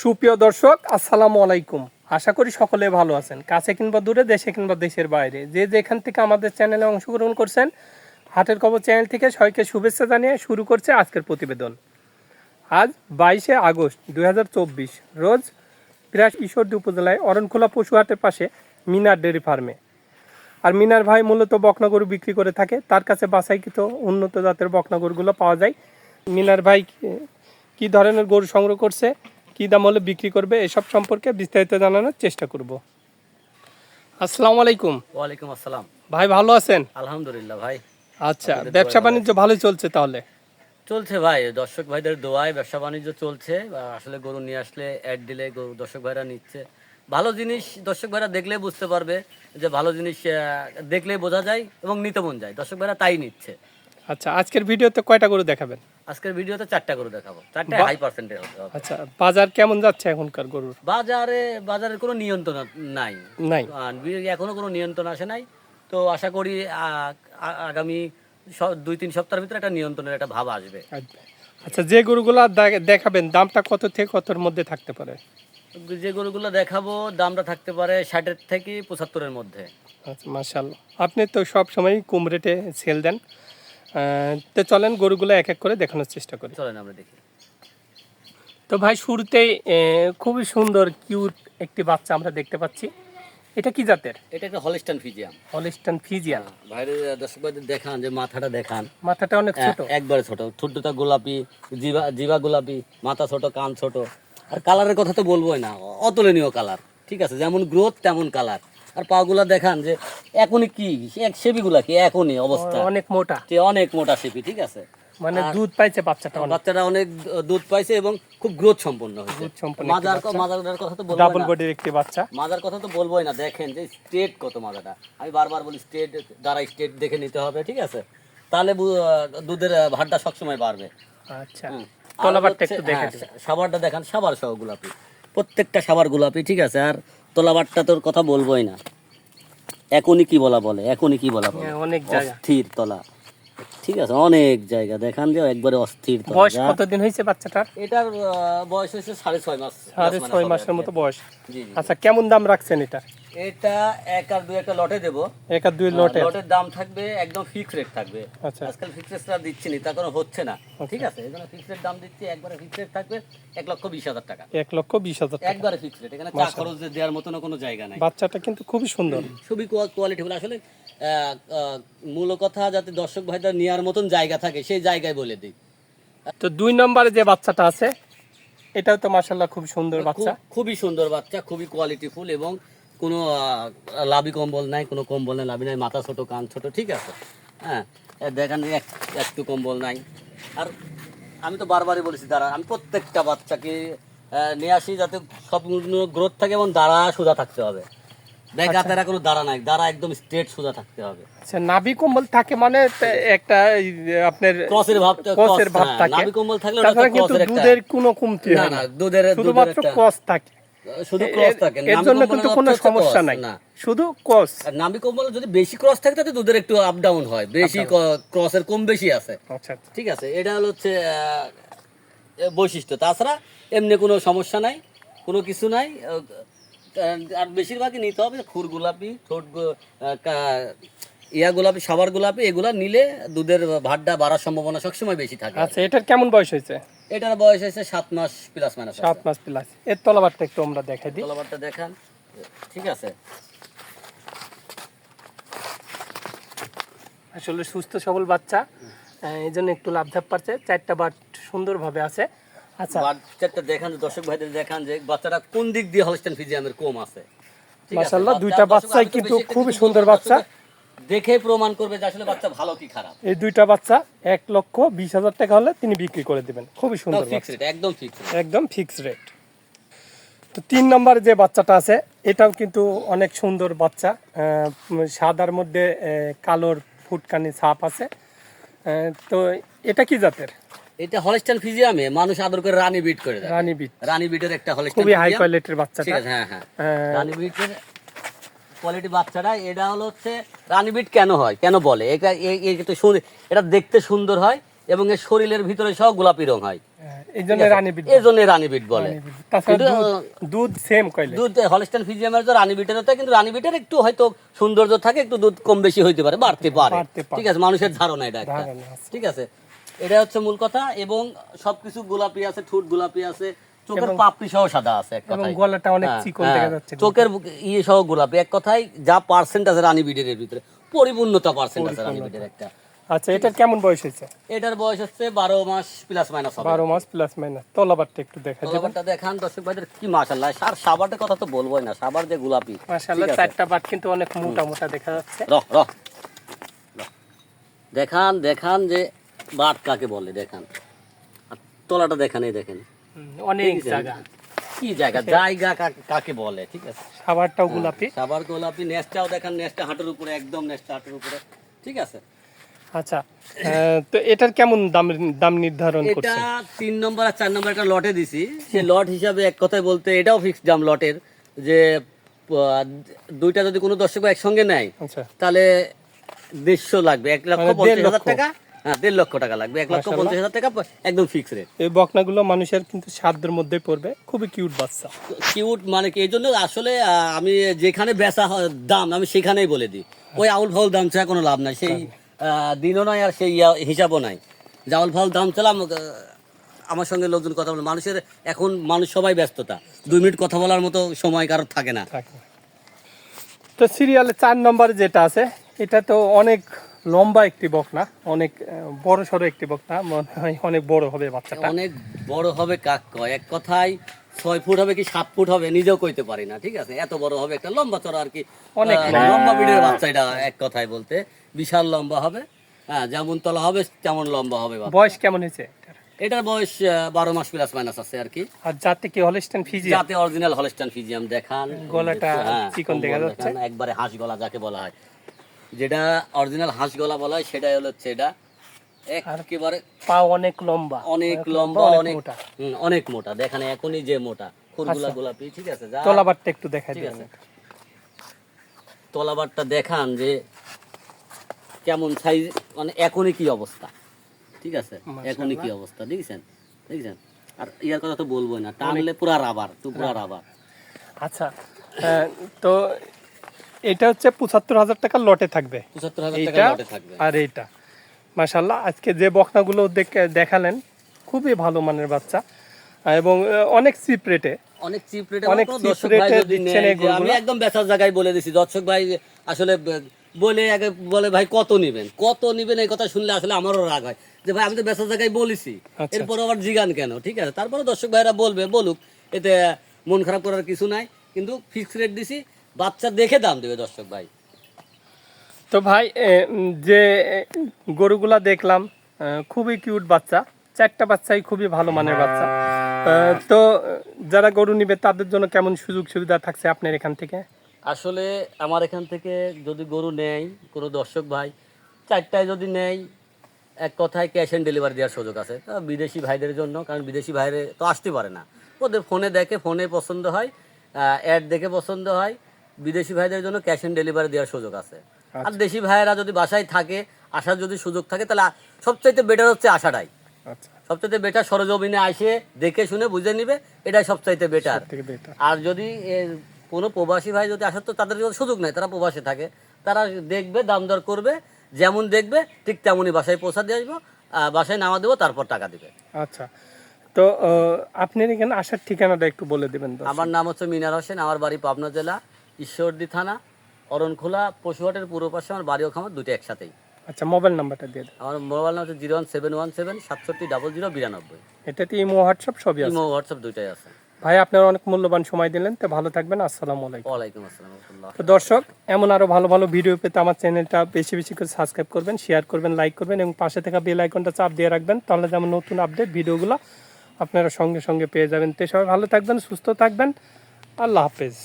সুপ্রিয় দর্শক, আসসালামু আলাইকুম। আশা করি সকলে ভালো আছেন। কাছে কিংবা দূরে, দেশে কিংবা দেশের বাইরে। যে যেখান থেকে আমাদের চ্যানেলে অংশগ্রহণ করছেন, হাটের খবর চ্যানেল থেকে সবাইকে শুভেচ্ছা জানিয়ে শুরু করছে আজকের প্রতিবেদন। আজ বাইশে আগস্ট দু হাজার চব্বিশ, রোজ প্রায় ঈশ্বরদী উপজেলায় অরণখোলা পশু হাটের পাশে মিনার ডেয়ারি ফার্মে। আর মিনার ভাই মূলত বকনা গরু বিক্রি করে থাকে। তার কাছে বাছাইকৃত উন্নত জাতের বকনা গরুগুলো পাওয়া যায়। মিনার ভাই কি ধরনের গরু সংগ্রহ করছে? কি দাম হলে বিক্রি করবে এসব সম্পর্কে বিস্তারিত জানানোর চেষ্টা করব। আসসালামু আলাইকুম। ওয়ালাইকুম আসসালাম। ভাই ভালো আছেন? আলহামদুলিল্লাহ ভাই। আচ্ছা ব্যবসা বাণিজ্য ভালোই চলছে তাহলে? চলছে ভাই। দর্শক ভাইদের দোয়ায় ব্যবসা বাণিজ্য চলছে। আসলে গরু নিয়ে আসলে অ্যাড দিলে গরু দর্শক ভাইরা নিচ্ছে। ভালো জিনিস দর্শক ভাইরা দেখলে বুঝতে পারবে যে ভালো জিনিস দেখলে বোঝা যায় এবং নিতে মন যায়। দর্শক ভাইরা তাই নিচ্ছে। আচ্ছা আজকের ভিডিওতে কয়টা গরু দেখাবেন? আজকের ভিডিওতে চারটা গরু দেখাবো। চারটা হাই আচ্ছা বাজার কেমন যাচ্ছে এখনকার গরুর? বাজারে বাজারের কোনো নিয়ন্ত্রণ নাই। নাই। এখনও কোনো নিয়ন্ত্রণ আসে নাই। তো আশা করি আগামী দুই তিন সপ্তাহের ভিতরে একটা নিয়ন্ত্রণের একটা ভাব আসবে। আচ্ছা যে গরুগুলো দেখাবেন দামটা কত থেকে কতর মধ্যে থাকতে পারে? যে গরুগুলো দেখাবো দামটা থাকতে পারে ষাটের থেকে পঁচাত্তরের মধ্যে। আচ্ছা মাশাল্লাহ আপনি তো সব সময় কম রেটে সেল দেন। তো চলেন গরুগুলো এক এক করে দেখানোর চেষ্টা করি। চলেন আমরা দেখি। তো ভাই শুরুতেই খুবই সুন্দর কিউট একটি বাচ্চা আমরা দেখতে পাচ্ছি। এটা কি জাতের? এটা একটা হলিস্টান ফিজিয়াম। হলিস্টান ফিজিয়ান বাইরে দর্শক ভাইদের দেখান যে মাথাটা দেখান। মাথাটা অনেক ছোট। একবারে ছোট। ঠুট্টুটা গোলাপি জিবা জিবা গোলাপি মাথা ছোট কান ছোট। আর কালারের কথা তো বলবোই না অতুলনীয় কালার। ঠিক আছে যেমন গ্রোথ তেমন কালার আর পাগুলা দেখান যে এখনই কি? এক সেবিগুলা কি? এখনই অবস্থা। অনেক মোটা। অনেক মোটা সেপি ঠিক আছে? মানে দুধ পাইছে বাচ্চাটা অনেক। বাচ্চাটা অনেক দুধ পাইছে এবং খুব গ্রোথ সম্পন্ন হয়েছে। মাজার কথা তো বলব ডাবল বডির একটি বাচ্চা। মাজার কথা তো বলবোই না। দেখেন যে স্টেট কত মাজাটা। আমি বারবার বলি স্টেট দ্বারা স্টেট দেখে নিতে হবে ঠিক আছে? তাহলে দুধের ভারটা সবসময় বাড়বে। আচ্ছা। তলাবারটা একটু হ্যাঁ, সাবারটা দেখান সাবার সহ গোলাপি। প্রত্যেকটা সাবার গোলাপি ঠিক আছে? আর তলাবারটা তোর কথা বলবোই না। এখনই কি বলা বলে? এখনই কি বলা বলে? হ্যাঁ, অনেক অস্থির তলা। ঠিক আছে অনেক জায়গা। দেখান যে একবারে অস্থির বয়স কতদিন হয়েছে বাচ্চাটার? এটার বয়স হচ্ছে সাড়ে ছয় মাস সাড়ে ছয় মাসের মতো বয়স। আচ্ছা কেমন দাম রাখছেন এটা? এটা এক আর দুই একটা লটে দেবো। এক আর দুই লটে? লটের দাম থাকবে একদম ফিক্স রেট থাকবে। আচ্ছা। আজকাল ফিক্স রেট দিচ্ছি না তার কোনো হচ্ছে না। ঠিক আছে জন্য ফিক্স রেট দাম দিচ্ছি একবারে ফিক্স রেট থাকবে এক লক্ষ বিশ হাজার টাকা। এক লক্ষ বিশ হাজার একবারে ফিক্স রেট এখানে চা খরচ দেওয়ার মতন কোনো জায়গা নাই। বাচ্চাটা কিন্তু খুবই সুন্দর। খুবই কোয়ালিটি বলে। আসলে মূল কথা যাতে দর্শক ভাইদের নেওয়ার মতন জায়গা থাকে সেই জায়গায় বলে দিই তো দুই নম্বরে যে বাচ্চাটা আছে এটাও তো মাসাল্লাহ খুব সুন্দর বাচ্চা খুবই সুন্দর বাচ্চা খুবই কোয়ালিটিফুল এবং কোনো লাভি কম্বল নাই কোনো কম্বল নাই লাভি নাই মাথা ছোট কান ছোট ঠিক আছে হ্যাঁ দেখেন একটু কম্বল নাই আর আমি তো বারবারই বলেছি দাঁড়া আমি প্রত্যেকটা বাচ্চাকে নিয়ে আসি যাতে সব গ্রোথ থাকে এবং দাঁড়া সোজা থাকতে হবে দেখা তারা কোনো দাঁড়া নাই। দাঁড়া একদম স্ট্রেট সোজা থাকতে হবে। আচ্ছা নাভি কম্বল থাকে মানে একটা আপনার ক্রসের ভাব ক্রসের ভাব থাকে। নাভি কম্বল থাকলে ওটা কিন্তু দুধের কোনো কমতি হয় না না। দুধের দুধের শুধুমাত্র ক্রস থাকে। শুধু ক্রস থাকে। এর জন্য কিন্তু কোনো সমস্যা নাই। শুধু ক্রস। নাভি কম্বল যদি বেশি ক্রস থাকে তাতে দুধের একটু আপ ডাউন হয়। বেশি ক্রসের কম বেশি আছে। আচ্ছা ঠিক আছে এটা হলো হচ্ছে বৈশিষ্ট্য। তাছাড়া এমনি কোনো সমস্যা নাই কোনো কিছু নাই। আর বেশিরভাগই নিতে হবে খুর গোলাপি ঠোঁট ইয়া গোলাপি সাবার গোলাপি এগুলা নিলে দুধের ভাতটা বাড়ার সম্ভাবনা সবসময় বেশি থাকে। আচ্ছা এটার কেমন বয়স হয়েছে? এটার বয়স হয়েছে সাত মাস প্লাস মাইনাস সাত মাস প্লাস এর তলাবারটা একটু আমরা দেখাই দিই। তলাবারটা দেখান। ঠিক আছে। আসলে সুস্থ সবল বাচ্চা এই জন্য একটু লাভ ধাপ পাচ্ছে চারটা বাট সুন্দরভাবে আছে। আচ্ছা। বাচ্চাটা দেখান যে দর্শক ভাইদের দেখান যে বাচ্চাটা কোন দিক দিয়ে হলস্টেন ফিজিয়ামের কম আছে। মাশাআল্লাহ, দুইটা বাচ্চাই কিন্তু খুবই সুন্দর বাচ্চা। দেখে প্রমাণ করবে যে আসলে বাচ্চা ভালো কি খারাপ। এই দুইটা বাচ্চা এক লক্ষ বিশ হাজার টাকা হলে তিনি বিক্রি করে দিবেন। খুবই সুন্দর ফিক্স রেট একদম ফিক্স একদম ফিক্স রেট তো তিন নম্বরে যে বাচ্চাটা আছে এটাও কিন্তু অনেক সুন্দর বাচ্চা। সাদার মধ্যে কালোর ফুটকানি ছাপ আছে। তো এটা কি জাতের? এটা ফিজিয়ামে মানুষ আদর করে রানী বিট করে দেয়। রানী বিট। রানী বিটের একটা খুবই হাই কোয়ালিটির ঠিক আছে হ্যাঁ হ্যাঁ। রানী বিটের কোয়ালিটি বাচ্চাটা এটা হলো হচ্ছে রানী বিট কেন হয় কেন বলে? এটা এ- এটা দেখতে সুন্দর হয় এবং এর শরীরের ভিতরে সব গোলাপি রং হয়। আহ, এই জন্য রানী বিট এই জন্য রানী বিট বলে। দুধ- সেম কইলে দুধ হলস্টাইন ফিজিয়ামের তো রানী বিটের হতে কিন্তু রানী বিটের একটু হয়তো সৌন্দর্য থাকে একটু দুধ কম বেশি হইতে পারে বাড়তে পারে। ঠিক আছে মানুষের ধারণা এটা একটা। ঠিক আছে? এটা হচ্ছে মূল কথা এবং সবকিছু গোলাপি আছে ঠোঁট গোলাপি আছে চোখের পাপড়ি সহ সাদা আছে এক কথায়। গলাটা অনেক হ্যাঁ, চিকন হ্যাঁ। দেখা যাচ্ছে। চোখের ইয়ে সহ গোলাপি এক কথায় যা পার্সেন্ট আছে রানী বিটের ভিতরে পরিপূর্ণতা পার্সেন্ট আছে রানী বিটের একটা। আচ্ছা এটার কেমন বয়স হয়েছে? এটার বয়স হচ্ছে বারো মাস প্লাস মাইনাস হবে। বারো মাস প্লাস মাইনাস তলাবারটা একটু দেখা তলাবারটা দেখান দর্শক ভাইদের কি মাশাল্লাহ আর কথা তো বলবোই না সাবার যে গোলাপি আছে। চারটা বাট কিন্তু অনেক মোটা মোটা দেখা যাচ্ছে। রহ রহ। দেখান দেখান যে বাট কাকে বলে? দেখান। আর তলাটা দেখান এই দেখেন। অনেক জায়গা। কি জায়গা? জায়গা কাকে- বলে? ঠিক আছে। খাবারটাও গোলাপি। সাবার গোলাপি। নেস্টটাও দেখান নেস্টটা হাঁটুর উপরে একদম নেস্টটা হাঁটুর উপরে। ঠিক আছে? আচ্ছা তো এটার কেমন দাম দাম নির্ধারণ করছেন এটা করছে তিন নম্বর আর চার নম্বর একটা লটে দিছি। সে লট হিসাবে এক কথায় বলতে এটাও ফিক্সড দাম লটের। যে দুইটা যদি কোনো দর্শক একসঙ্গে নেয় আচ্ছা। তাহলে দেড়শো লাগবে এক লক্ষ মানে পঞ্চাশ হাজার টাকা। হ্যাঁ দেড় লক্ষ টাকা লাগবে এক লক্ষ পঞ্চাশ হাজার টাকা একদম ফিক্স রেট এই বকনাগুলো মানুষের কিন্তু সাধ্যের পড়বে খুবই কিউট বাচ্চা। কিউট মানে কি এই জন্য আসলে আমি যেখানে বেচা দাম আমি সেখানেই বলে দিই। ওই আউল ফাউল দাম ছাড়া কোনো লাভ নাই সেই দিনও নাই আর সেই হিসাবও নাই। যে আউল ফাউল দাম চালাম আমার সঙ্গে লোকজন কথা বলে মানুষের এখন মানুষ সবাই ব্যস্ততা। দুই মিনিট কথা বলার মতো সময় কারোর থাকে না। তো সিরিয়ালে চার নম্বরে যেটা আছে এটা তো অনেক লম্বা একটি বকনা অনেক বড় সড়ো একটি বকনা মনে হয় অনেক বড় হবে বাচ্চাটা। অনেক বড় হবে কাক কয় এক কথায় ছয় ফুট হবে কি সাত ফুট হবে নিজেও কইতে পারি না ঠিক আছে? এত বড় হবে একটা লম্বা চড়া আর কি অনেক লম্বা। বিড়ের বাচ্চা এটা এক কথায় বলতে বিশাল লম্বা হবে হ্যাঁ যেমন তলা হবে তেমন লম্বা হবে বয়স কেমন হয়েছে? এটার? বয়স বারো মাস প্লাস মাইনাস আছে আর কি। আর যাতে কি হলিস্টান ফিজি যাতে অরিজিনাল হলস্টান ফিজিয়াম দেখান। গলাটা হ্যাঁ, চিকন দেখা যাচ্ছে। একবারে হাঁস গলা যাকে বলা হয়। যেটা অরিজিনাল হাঁস গলা বলা হয় সেটাই হলো হচ্ছে এটা। একেবারে পা অনেক লম্বা। অনেক লম্বা অনেক মোটা। অনেক মোটা। দেখেন এখনই যে মোটা। খুরগুলা আচ্ছা। গোলাপি ঠিক আছে যা তলাবারটা একটু দেখা ঠিক আছে। তলাবারটা দেখান যে কেমন সাইজ মানে এখনই কি অবস্থা। ঠিক আছে? এখনই কি অবস্থা দেখছেন? দেখছেন? আর ইয়ার কথা তো বলবোই না। টানলে পুরা রাবার তো পুরা রাবার আচ্ছা আহ, তো এটা হচ্ছে পঁচাত্তর হাজার টাকার লটে থাকবে। টাকা এইটা লটে থাকবে। আর এইটা। মাশাল্লাহ আজকে যে বকনাগুলো দেখে- দেখালেন খুবই ভালো মানের বাচ্চা। এবং অনেক চিপ রেটে অনেক চিপ রেটে অনেক দিচ্ছেন আমি একদম বেচার জায়গায় বলে দিছি দর্শক ভাই আসলে বলে আগে বলে ভাই কত নিবেন? কত নিবেন এই কথা শুনলে আসলে আমারও রাগ হয়। যে ভাই আমি তো বেচার জায়গায় বলেছি। আচ্ছা। এরপর আবার জিগান কেন? ঠিক আছে তারপরে দর্শক ভাইরা বলবে বলুক। এতে মন খারাপ করার কিছু নাই কিন্তু ফিক্স রেট দিছি। বাচ্চা দেখে দাম দেবে দর্শক ভাই। তো ভাই যে গরুগুলা দেখলাম খুবই কিউট বাচ্চা। চারটা বাচ্চাই খুবই ভালো মানের বাচ্চা। তো যারা গরু নিবে তাদের জন্য কেমন সুযোগ সুবিধা থাকছে আপনার এখান থেকে? আসলে আমার এখান থেকে যদি গরু নেয় কোনো দর্শক ভাই চারটায় যদি নেয় এক কথায় ক্যাশ অ্যান্ড ডেলিভারি দেওয়ার সুযোগ আছে। তা বিদেশি ভাইদের জন্য কারণ বিদেশি ভাইরে তো আসতে পারে না। ওদের ফোনে দেখে ফোনে পছন্দ হয় অ্যাড দেখে পছন্দ হয় বিদেশি ভাইদের জন্য ক্যাশ অ্যান্ড ডেলিভারি দেওয়ার সুযোগ আছে। আর দেশি ভাইয়েরা যদি বাসায় থাকে আসার যদি সুযোগ থাকে তাহলে সবচাইতে বেটার হচ্ছে আসাটাই আচ্ছা। সবচাইতে বেটার সরজমিনে আসে দেখে শুনে বুঝে নিবে এটাই সবচাইতে বেটার বেটার আর যদি কোনো প্রবাসী ভাই যদি আসার তো তাদের সুযোগ নেই তারা প্রবাসে থাকে। তারা দেখবে দাম দর করবে যেমন দেখবে ঠিক তেমনই বাসায় পৌঁছা দিয়ে আসব বাসায় নামা দেবো তারপর টাকা দিবে। আচ্ছা। তো আপনি এখানে আসার ঠিকানাটা একটু বলে দেবেন আমার নাম হচ্ছে মিনার হোসেন আমার বাড়ি পাবনা জেলা। ঈশ্বরদী থানা অরণখোলা পশুহাটের পূর্ব পাশে আমার বাড়ি ও খামার দুটো একসাথেই। আচ্ছা মোবাইল নাম্বারটা দিয়ে দেন। আমার মোবাইল নাম হচ্ছে zero one seven one seven সাতষট্টি ডাবল জিরো বিরানব্বই। এটাতে ইমো হোয়াটসঅ্যাপ? সবই আছে। ইমো হোয়াটসঅ্যাপ দুইটাই আছে। ভাই আপনার অনেক মূল্যবান সময় দিলেন তো ভালো থাকবেন। আসসালামু আলাইকুম। ওয়ালাইকুম আসসালাম তো দর্শক এমন আরও ভালো ভালো ভিডিও পেতে আমার চ্যানেলটা বেশি বেশি করে সাবস্ক্রাইব করবেন শেয়ার করবেন লাইক করবেন এবং পাশে থাকা বেল আইকনটা চাপ দিয়ে রাখবেন তাহলে যেমন নতুন আপডেট ভিডিওগুলো আপনারা সঙ্গে সঙ্গে পেয়ে যাবেন। তো সবাই ভালো থাকবেন সুস্থ থাকবেন। আল্লাহ হাফেজ।